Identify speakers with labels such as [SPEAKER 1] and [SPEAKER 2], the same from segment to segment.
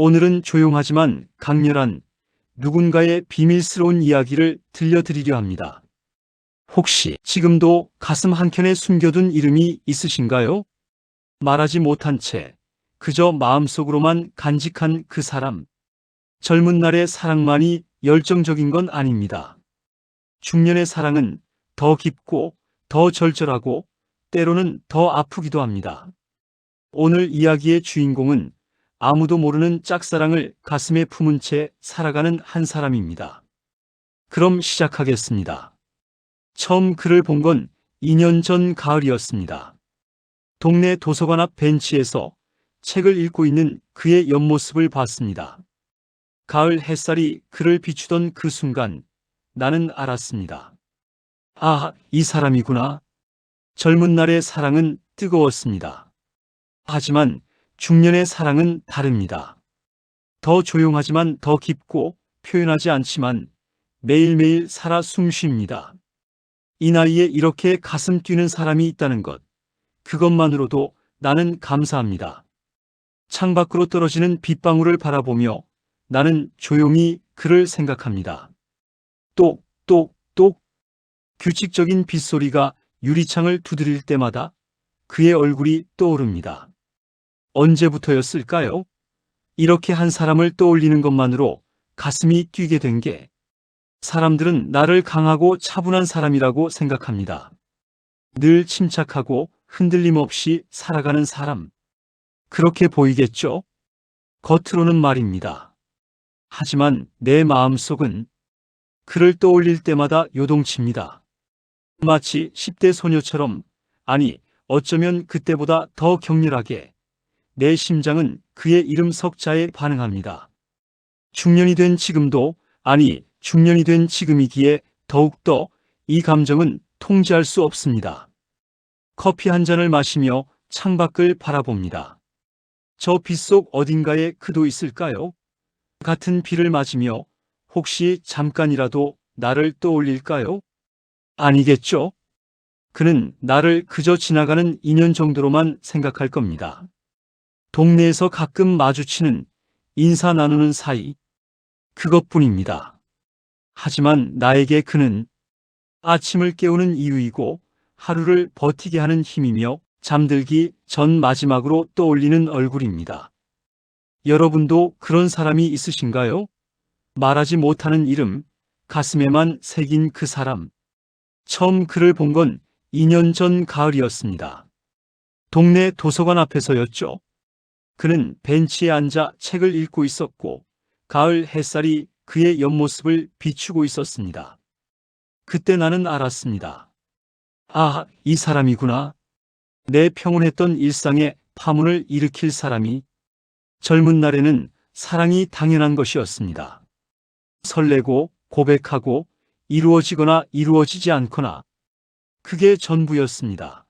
[SPEAKER 1] 오늘은 조용하지만 강렬한 누군가의 비밀스러운 이야기를 들려드리려 합니다. 혹시 지금도 가슴 한켠에 숨겨둔 이름이 있으신가요? 말하지 못한 채 그저 마음속으로만 간직한 그 사람. 젊은 날의 사랑만이 열정적인 건 아닙니다. 중년의 사랑은 더 깊고 더 절절하고 때로는 더 아프기도 합니다. 오늘 이야기의 주인공은 아무도 모르는 짝사랑을 가슴에 품은 채 살아가는 한 사람입니다. 그럼 시작하겠습니다. 처음 그를 본 건 2년 전 가을이었습니다. 동네 도서관 앞 벤치에서 책을 읽고 있는 그의 옆모습을 봤습니다. 가을 햇살이 그를 비추던 그 순간 나는 알았습니다. 아, 이 사람이구나. 젊은 날의 사랑은 뜨거웠습니다. 하지만 중년의 사랑은 다릅니다. 더 조용하지만 더 깊고 표현하지 않지만 매일매일 살아 숨쉽니다. 이 나이에 이렇게 가슴 뛰는 사람이 있다는 것. 그것만으로도 나는 감사합니다. 창밖으로 떨어지는 빗방울을 바라보며 나는 조용히 그를 생각합니다. 똑, 똑, 똑. 규칙적인 빗소리가 유리창을 두드릴 때마다 그의 얼굴이 떠오릅니다. 언제부터였을까요? 이렇게 한 사람을 떠올리는 것만으로 가슴이 뛰게 된 게 사람들은 나를 강하고 차분한 사람이라고 생각합니다. 늘 침착하고 흔들림 없이 살아가는 사람. 그렇게 보이겠죠? 겉으로는 말입니다. 하지만 내 마음속은 그를 떠올릴 때마다 요동칩니다. 마치 10대 소녀처럼, 아니, 어쩌면 그때보다 더 격렬하게 내 심장은 그의 이름 석자에 반응합니다. 중년이 된 지금도, 아니, 중년이 된 지금이기에 더욱더 이 감정은 통제할 수 없습니다. 커피 한 잔을 마시며 창밖을 바라봅니다. 저 빗속 어딘가에 그도 있을까요? 같은 비를 맞으며 혹시 잠깐이라도 나를 떠올릴까요? 아니겠죠? 그는 나를 그저 지나가는 인연 정도로만 생각할 겁니다. 동네에서 가끔 마주치는 인사 나누는 사이, 그것뿐입니다. 하지만 나에게 그는 아침을 깨우는 이유이고 하루를 버티게 하는 힘이며 잠들기 전 마지막으로 떠올리는 얼굴입니다. 여러분도 그런 사람이 있으신가요? 말하지 못하는 이름, 가슴에만 새긴 그 사람. 처음 그를 본 건 2년 전 가을이었습니다. 동네 도서관 앞에서였죠. 그는 벤치에 앉아 책을 읽고 있었고, 가을 햇살이 그의 옆모습을 비추고 있었습니다. 그때 나는 알았습니다. 아, 이 사람이구나. 내 평온했던 일상에 파문을 일으킬 사람이 젊은 날에는 사랑이 당연한 것이었습니다. 설레고 고백하고 이루어지거나 이루어지지 않거나 그게 전부였습니다.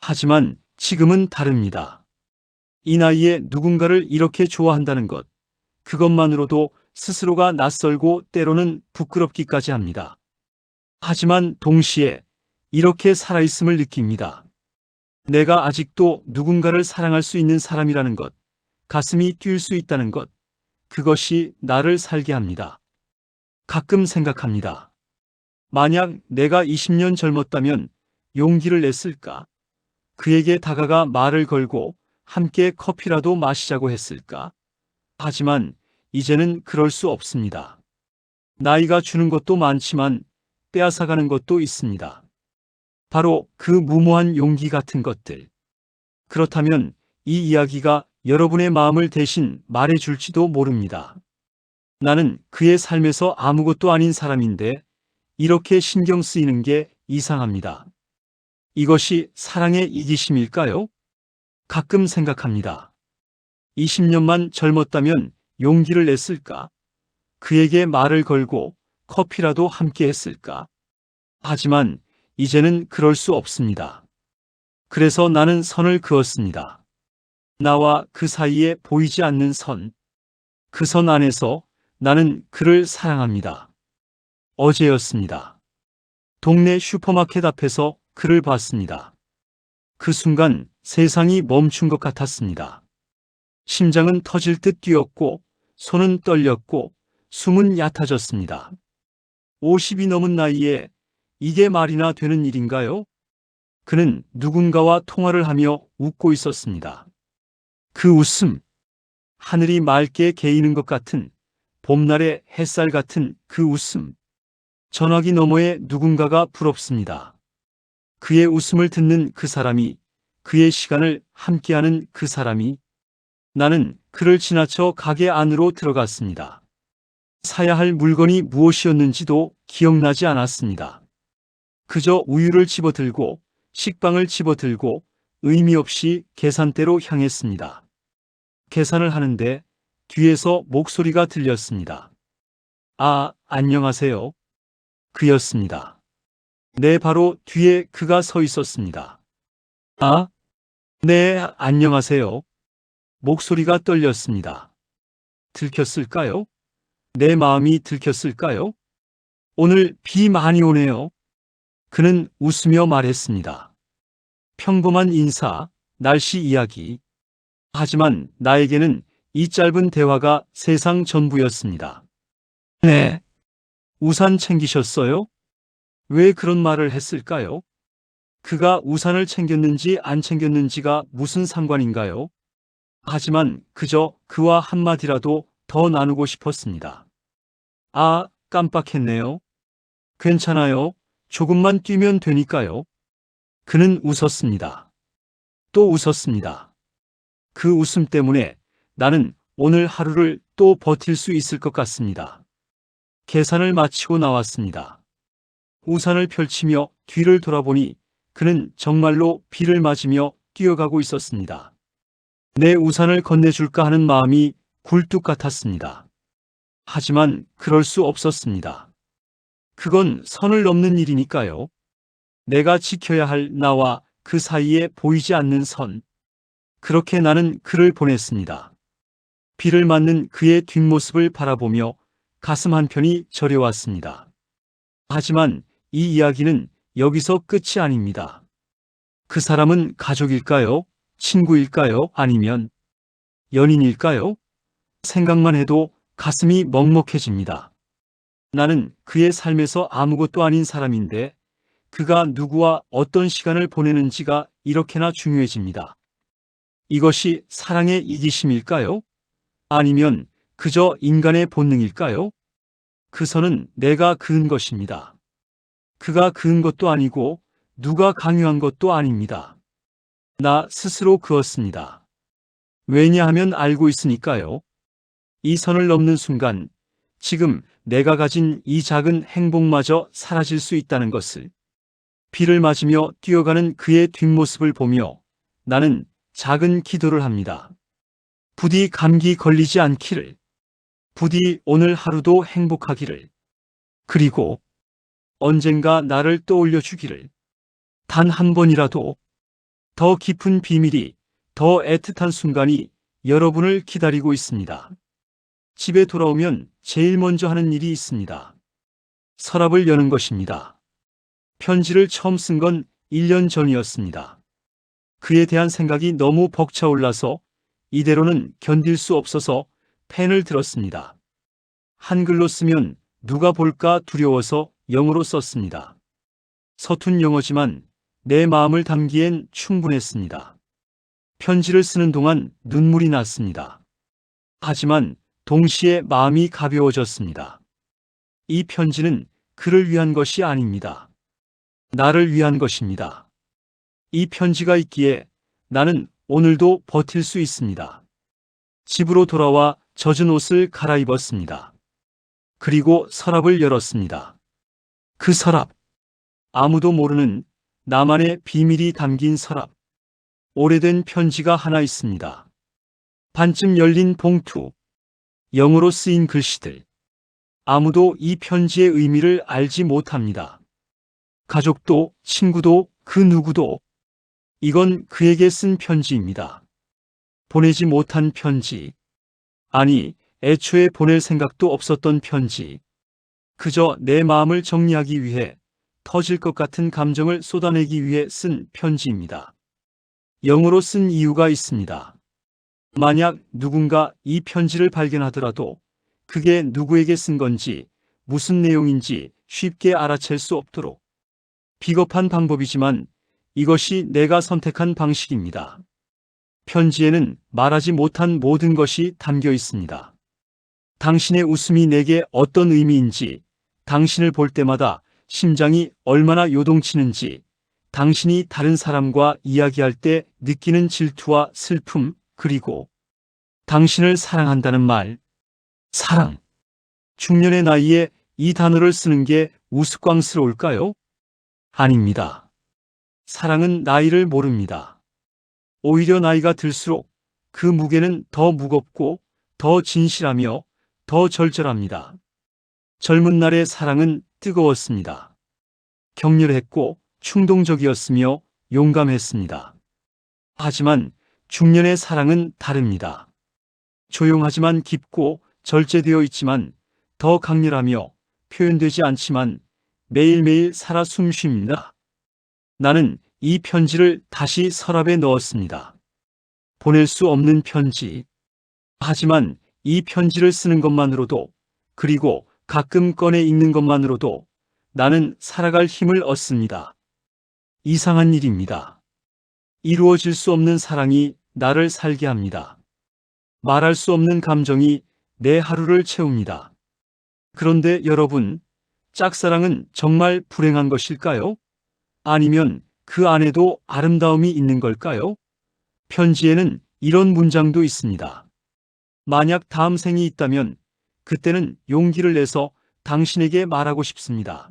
[SPEAKER 1] 하지만 지금은 다릅니다. 이 나이에 누군가를 이렇게 좋아한다는 것, 그것만으로도 스스로가 낯설고 때로는 부끄럽기까지 합니다. 하지만 동시에 이렇게 살아있음을 느낍니다. 내가 아직도 누군가를 사랑할 수 있는 사람이라는 것, 가슴이 뛸 수 있다는 것, 그것이 나를 살게 합니다. 가끔 생각합니다. 만약 내가 20년 젊었다면 용기를 냈을까? 그에게 다가가 말을 걸고 함께 커피라도 마시자고 했을까? 하지만 이제는 그럴 수 없습니다. 나이가 주는 것도 많지만 빼앗아가는 것도 있습니다. 바로 그 무모한 용기 같은 것들. 그렇다면 이 이야기가 여러분의 마음을 대신 말해줄지도 모릅니다. 나는 그의 삶에서 아무것도 아닌 사람인데 이렇게 신경 쓰이는 게 이상합니다. 이것이 사랑의 이기심일까요? 가끔 생각합니다. 20년만 젊었다면 용기를 냈을까? 그에게 말을 걸고 커피라도 함께 했을까? 하지만 이제는 그럴 수 없습니다. 그래서 나는 선을 그었습니다. 나와 그 사이에 보이지 않는 선. 그 선 안에서 나는 그를 사랑합니다. 어제였습니다. 동네 슈퍼마켓 앞에서 그를 봤습니다. 그 순간 세상이 멈춘 것 같았습니다. 심장은 터질 듯 뛰었고 손은 떨렸고 숨은 얕아졌습니다. 50이 넘은 나이에 이게 말이나 되는 일인가요? 그는 누군가와 통화를 하며 웃고 있었습니다. 그 웃음, 하늘이 맑게 개이는 것 같은 봄날의 햇살 같은 그 웃음. 전화기 너머에 누군가가 부럽습니다. 그의 웃음을 듣는 그 사람이, 그의 시간을 함께하는 그 사람이, 나는 그를 지나쳐 가게 안으로 들어갔습니다. 사야 할 물건이 무엇이었는지도 기억나지 않았습니다. 그저 우유를 집어들고 식빵을 집어들고 의미 없이 계산대로 향했습니다. 계산을 하는데 뒤에서 목소리가 들렸습니다. 아, 안녕하세요. 그였습니다. 내 바로 뒤에 그가 서 있었습니다. 아, 네, 안녕하세요. 목소리가 떨렸습니다. 들켰을까요? 내 마음이 들켰을까요? 오늘 비 많이 오네요. 그는 웃으며 말했습니다. 평범한 인사, 날씨 이야기. 하지만 나에게는 이 짧은 대화가 세상 전부였습니다. 네. 우산 챙기셨어요? 왜 그런 말을 했을까요? 그가 우산을 챙겼는지 안 챙겼는지가 무슨 상관인가요? 하지만 그저 그와 한마디라도 더 나누고 싶었습니다. 아, 깜빡했네요. 괜찮아요. 조금만 뛰면 되니까요. 그는 웃었습니다. 또 웃었습니다. 그 웃음 때문에 나는 오늘 하루를 또 버틸 수 있을 것 같습니다. 계산을 마치고 나왔습니다. 우산을 펼치며 뒤를 돌아보니 그는 정말로 비를 맞으며 뛰어가고 있었습니다. 내 우산을 건네줄까 하는 마음이 굴뚝 같았습니다. 하지만 그럴 수 없었습니다. 그건 선을 넘는 일이니까요. 내가 지켜야 할 나와 그 사이에 보이지 않는 선. 그렇게 나는 그를 보냈습니다. 비를 맞는 그의 뒷모습을 바라보며 가슴 한편이 저려왔습니다. 하지만 이 이야기는 여기서 끝이 아닙니다. 그 사람은 가족일까요? 친구일까요? 아니면 연인일까요? 생각만 해도 가슴이 먹먹해집니다. 나는 그의 삶에서 아무것도 아닌 사람인데 그가 누구와 어떤 시간을 보내는지가 이렇게나 중요해집니다. 이것이 사랑의 이기심일까요? 아니면 그저 인간의 본능일까요? 그 선은 내가 그은 것입니다. 그가 그은 것도 아니고 누가 강요한 것도 아닙니다. 나 스스로 그었습니다. 왜냐하면 알고 있으니까요. 이 선을 넘는 순간 지금 내가 가진 이 작은 행복마저 사라질 수 있다는 것을 비를 맞으며 뛰어가는 그의 뒷모습을 보며 나는 작은 기도를 합니다. 부디 감기 걸리지 않기를. 부디 오늘 하루도 행복하기를. 그리고 언젠가 나를 떠올려 주기를. 단 한 번이라도 더 깊은 비밀이, 더 애틋한 순간이 여러분을 기다리고 있습니다. 집에 돌아오면 제일 먼저 하는 일이 있습니다. 서랍을 여는 것입니다. 편지를 처음 쓴 건 1년 전이었습니다. 그에 대한 생각이 너무 벅차올라서 이대로는 견딜 수 없어서 펜을 들었습니다. 한글로 쓰면 누가 볼까 두려워서 영어로 썼습니다. 서툰 영어지만 내 마음을 담기엔 충분했습니다. 편지를 쓰는 동안 눈물이 났습니다. 하지만 동시에 마음이 가벼워졌습니다. 이 편지는 그를 위한 것이 아닙니다. 나를 위한 것입니다. 이 편지가 있기에 나는 오늘도 버틸 수 있습니다. 집으로 돌아와 젖은 옷을 갈아입었습니다. 그리고 서랍을 열었습니다. 그 서랍. 아무도 모르는 나만의 비밀이 담긴 서랍. 오래된 편지가 하나 있습니다. 반쯤 열린 봉투. 영어로 쓰인 글씨들. 아무도 이 편지의 의미를 알지 못합니다. 가족도, 친구도, 그 누구도. 이건 그에게 쓴 편지입니다. 보내지 못한 편지. 아니, 애초에 보낼 생각도 없었던 편지. 그저 내 마음을 정리하기 위해 터질 것 같은 감정을 쏟아내기 위해 쓴 편지입니다. 영어로 쓴 이유가 있습니다. 만약 누군가 이 편지를 발견하더라도 그게 누구에게 쓴 건지 무슨 내용인지 쉽게 알아챌 수 없도록 비겁한 방법이지만 이것이 내가 선택한 방식입니다. 편지에는 말하지 못한 모든 것이 담겨 있습니다. 당신의 웃음이 내게 어떤 의미인지, 당신을 볼 때마다 심장이 얼마나 요동치는지, 당신이 다른 사람과 이야기할 때 느끼는 질투와 슬픔, 그리고 당신을 사랑한다는 말, 사랑. 중년의 나이에 이 단어를 쓰는 게 우스꽝스러울까요? 아닙니다. 사랑은 나이를 모릅니다. 오히려 나이가 들수록 그 무게는 더 무겁고 더 진실하며 더 절절합니다. 젊은 날의 사랑은 뜨거웠습니다. 격렬했고 충동적이었으며 용감했습니다. 하지만 중년의 사랑은 다릅니다. 조용하지만 깊고 절제되어 있지만 더 강렬하며 표현되지 않지만 매일매일 살아 숨쉽니다. 나는 이 편지를 다시 서랍에 넣었습니다. 보낼 수 없는 편지. 하지만 이 편지를 쓰는 것만으로도 그리고 가끔 꺼내 읽는 것만으로도 나는 살아갈 힘을 얻습니다. 이상한 일입니다. 이루어질 수 없는 사랑이 나를 살게 합니다. 말할 수 없는 감정이 내 하루를 채웁니다. 그런데 여러분, 짝사랑은 정말 불행한 것일까요? 아니면 그 안에도 아름다움이 있는 걸까요? 편지에는 이런 문장도 있습니다. 만약 다음 생이 있다면 그때는 용기를 내서 당신에게 말하고 싶습니다.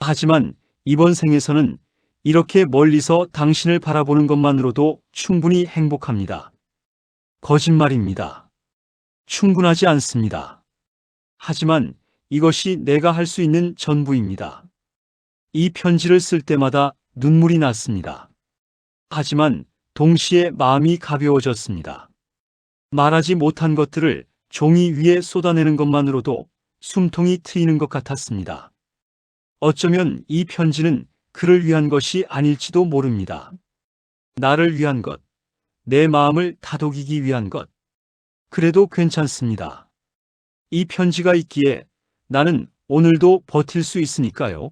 [SPEAKER 1] 하지만 이번 생에서는 이렇게 멀리서 당신을 바라보는 것만으로도 충분히 행복합니다. 거짓말입니다. 충분하지 않습니다. 하지만 이것이 내가 할 수 있는 전부입니다. 이 편지를 쓸 때마다 눈물이 났습니다. 하지만 동시에 마음이 가벼워졌습니다. 말하지 못한 것들을 종이 위에 쏟아내는 것만으로도 숨통이 트이는 것 같았습니다. 어쩌면 이 편지는 그를 위한 것이 아닐지도 모릅니다. 나를 위한 것, 내 마음을 다독이기 위한 것. 그래도 괜찮습니다. 이 편지가 있기에 나는 오늘도 버틸 수 있으니까요.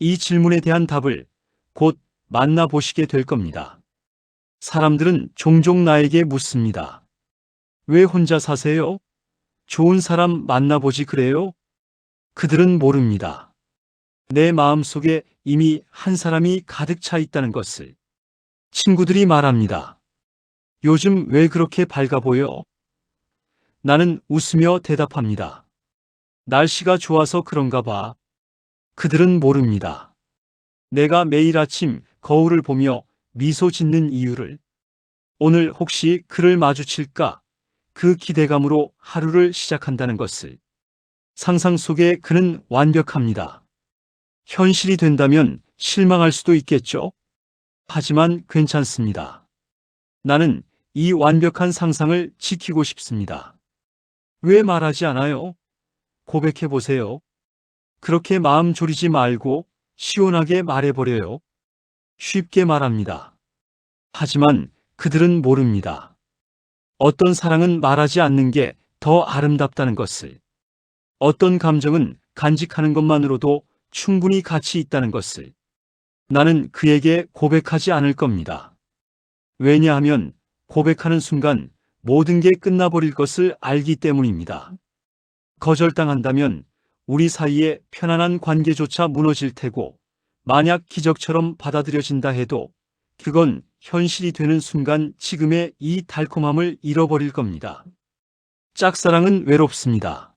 [SPEAKER 1] 이 질문에 대한 답을 곧 만나보시게 될 겁니다. 사람들은 종종 나에게 묻습니다. 왜 혼자 사세요? 좋은 사람 만나보지 그래요? 그들은 모릅니다. 내 마음 속에 이미 한 사람이 가득 차 있다는 것을. 친구들이 말합니다. 요즘 왜 그렇게 밝아 보여? 나는 웃으며 대답합니다. 날씨가 좋아서 그런가 봐. 그들은 모릅니다. 내가 매일 아침 거울을 보며 미소 짓는 이유를. 오늘 혹시 그를 마주칠까? 그 기대감으로 하루를 시작한다는 것을. 상상 속에 그는 완벽합니다. 현실이 된다면 실망할 수도 있겠죠. 하지만 괜찮습니다. 나는 이 완벽한 상상을 지키고 싶습니다. 왜 말하지 않아요? 고백해 보세요. 그렇게 마음 졸이지 말고 시원하게 말해버려요. 쉽게 말합니다. 하지만 그들은 모릅니다. 어떤 사랑은 말하지 않는 게 더 아름답다는 것을. 어떤 감정은 간직하는 것만으로도 충분히 가치 있다는 것을 나는 그에게 고백하지 않을 겁니다. 왜냐하면 고백하는 순간 모든 게 끝나버릴 것을 알기 때문입니다. 거절당한다면 우리 사이에 편안한 관계조차 무너질 테고 만약 기적처럼 받아들여진다 해도 그건 현실이 되는 순간 지금의 이 달콤함을 잃어버릴 겁니다. 짝사랑은 외롭습니다.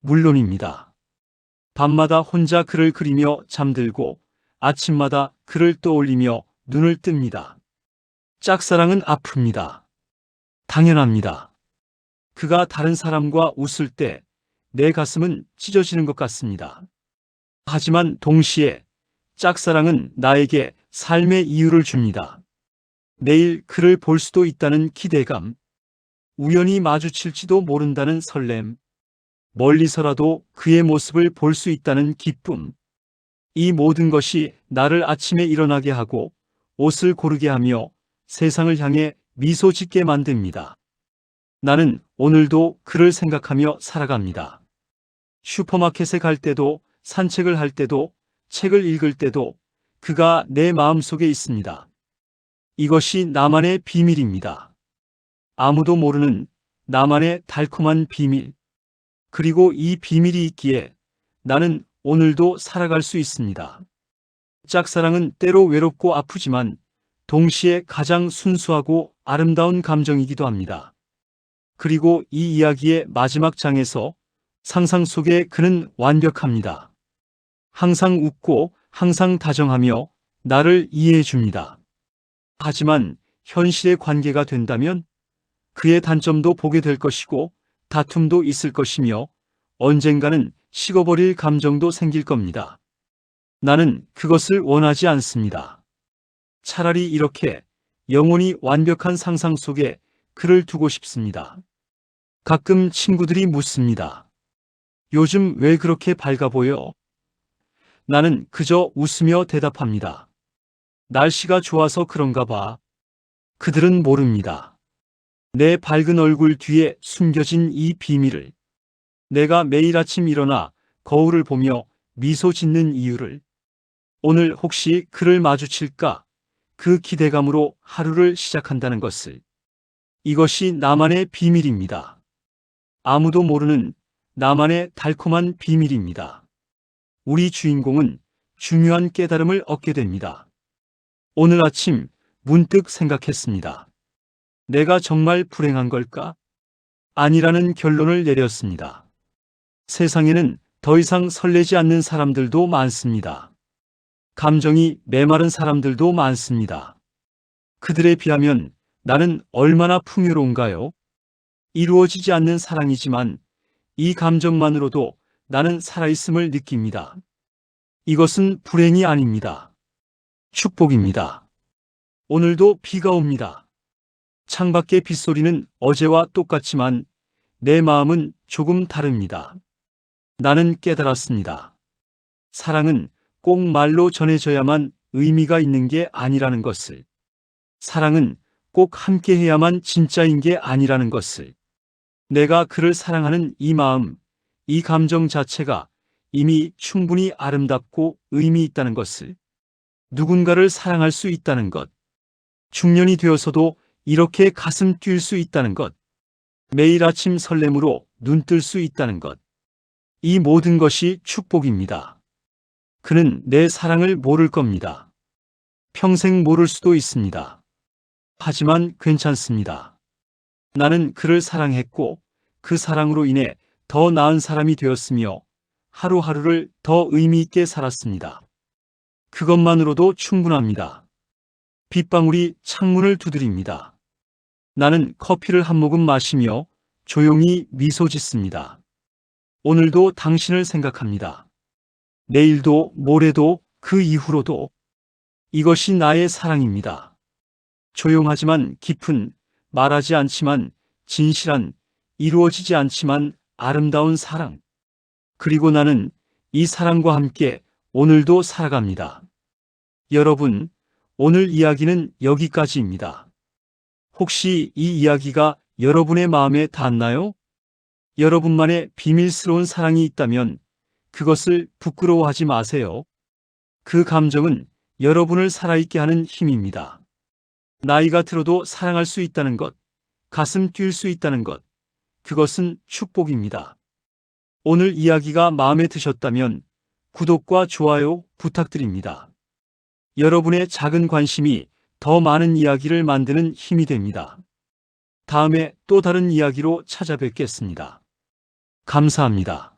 [SPEAKER 1] 물론입니다. 밤마다 혼자 그를 그리며 잠들고 아침마다 그를 떠올리며 눈을 뜹니다. 짝사랑은 아픕니다. 당연합니다. 그가 다른 사람과 웃을 때 내 가슴은 찢어지는 것 같습니다. 하지만 동시에 짝사랑은 나에게 삶의 이유를 줍니다. 내일 그를 볼 수도 있다는 기대감, 우연히 마주칠지도 모른다는 설렘, 멀리서라도 그의 모습을 볼 수 있다는 기쁨. 이 모든 것이 나를 아침에 일어나게 하고 옷을 고르게 하며 세상을 향해 미소 짓게 만듭니다. 나는 오늘도 그를 생각하며 살아갑니다. 슈퍼마켓에 갈 때도, 산책을 할 때도, 책을 읽을 때도 그가 내 마음속에 있습니다. 이것이 나만의 비밀입니다. 아무도 모르는 나만의 달콤한 비밀. 그리고 이 비밀이 있기에 나는 오늘도 살아갈 수 있습니다. 짝사랑은 때로 외롭고 아프지만 동시에 가장 순수하고 아름다운 감정이기도 합니다. 그리고 이 이야기의 마지막 장에서 상상 속에 그는 완벽합니다. 항상 웃고 항상 다정하며 나를 이해해 줍니다. 하지만 현실의 관계가 된다면 그의 단점도 보게 될 것이고 다툼도 있을 것이며 언젠가는 식어버릴 감정도 생길 겁니다. 나는 그것을 원하지 않습니다. 차라리 이렇게 영원히 완벽한 상상 속에 그를 두고 싶습니다. 가끔 친구들이 묻습니다. 요즘 왜 그렇게 밝아 보여? 나는 그저 웃으며 대답합니다. 날씨가 좋아서 그런가 봐. 그들은 모릅니다. 내 밝은 얼굴 뒤에 숨겨진 이 비밀을. 내가 매일 아침 일어나 거울을 보며 미소 짓는 이유를. 오늘 혹시 그를 마주칠까? 그 기대감으로 하루를 시작한다는 것을. 이것이 나만의 비밀입니다. 아무도 모르는 나만의 달콤한 비밀입니다. 우리 주인공은 중요한 깨달음을 얻게 됩니다. 오늘 아침 문득 생각했습니다. 내가 정말 불행한 걸까? 아니라는 결론을 내렸습니다. 세상에는 더 이상 설레지 않는 사람들도 많습니다. 감정이 메마른 사람들도 많습니다. 그들에 비하면 나는 얼마나 풍요로운가요? 이루어지지 않는 사랑이지만 이 감정만으로도 나는 살아있음을 느낍니다. 이것은 불행이 아닙니다. 축복입니다. 오늘도 비가 옵니다. 창밖의 빗소리는 어제와 똑같지만 내 마음은 조금 다릅니다. 나는 깨달았습니다. 사랑은 꼭 말로 전해져야만 의미가 있는 게 아니라는 것을. 사랑은 꼭 함께 해야만 진짜인 게 아니라는 것을. 내가 그를 사랑하는 이 마음, 이 감정 자체가 이미 충분히 아름답고 의미 있다는 것을. 누군가를 사랑할 수 있다는 것. 중년이 되어서도 이렇게 가슴 뛸 수 있다는 것. 매일 아침 설렘으로 눈 뜰 수 있다는 것. 이 모든 것이 축복입니다. 그는 내 사랑을 모를 겁니다. 평생 모를 수도 있습니다. 하지만 괜찮습니다. 나는 그를 사랑했고 그 사랑으로 인해 더 나은 사람이 되었으며 하루하루를 더 의미 있게 살았습니다. 그것만으로도 충분합니다. 빗방울이 창문을 두드립니다. 나는 커피를 한 모금 마시며 조용히 미소 짓습니다. 오늘도 당신을 생각합니다. 내일도 모레도 그 이후로도 이것이 나의 사랑입니다. 조용하지만 깊은, 말하지 않지만 진실한, 이루어지지 않지만 아름다운 사랑. 그리고 나는 이 사랑과 함께 오늘도 살아갑니다. 여러분, 오늘 이야기는 여기까지입니다. 혹시 이 이야기가 여러분의 마음에 닿나요? 여러분만의 비밀스러운 사랑이 있다면 그것을 부끄러워하지 마세요. 그 감정은 여러분을 살아있게 하는 힘입니다. 나이가 들어도 사랑할 수 있다는 것, 가슴 뛸 수 있다는 것, 그것은 축복입니다. 오늘 이야기가 마음에 드셨다면 구독과 좋아요 부탁드립니다. 여러분의 작은 관심이 더 많은 이야기를 만드는 힘이 됩니다. 다음에 또 다른 이야기로 찾아뵙겠습니다. 감사합니다.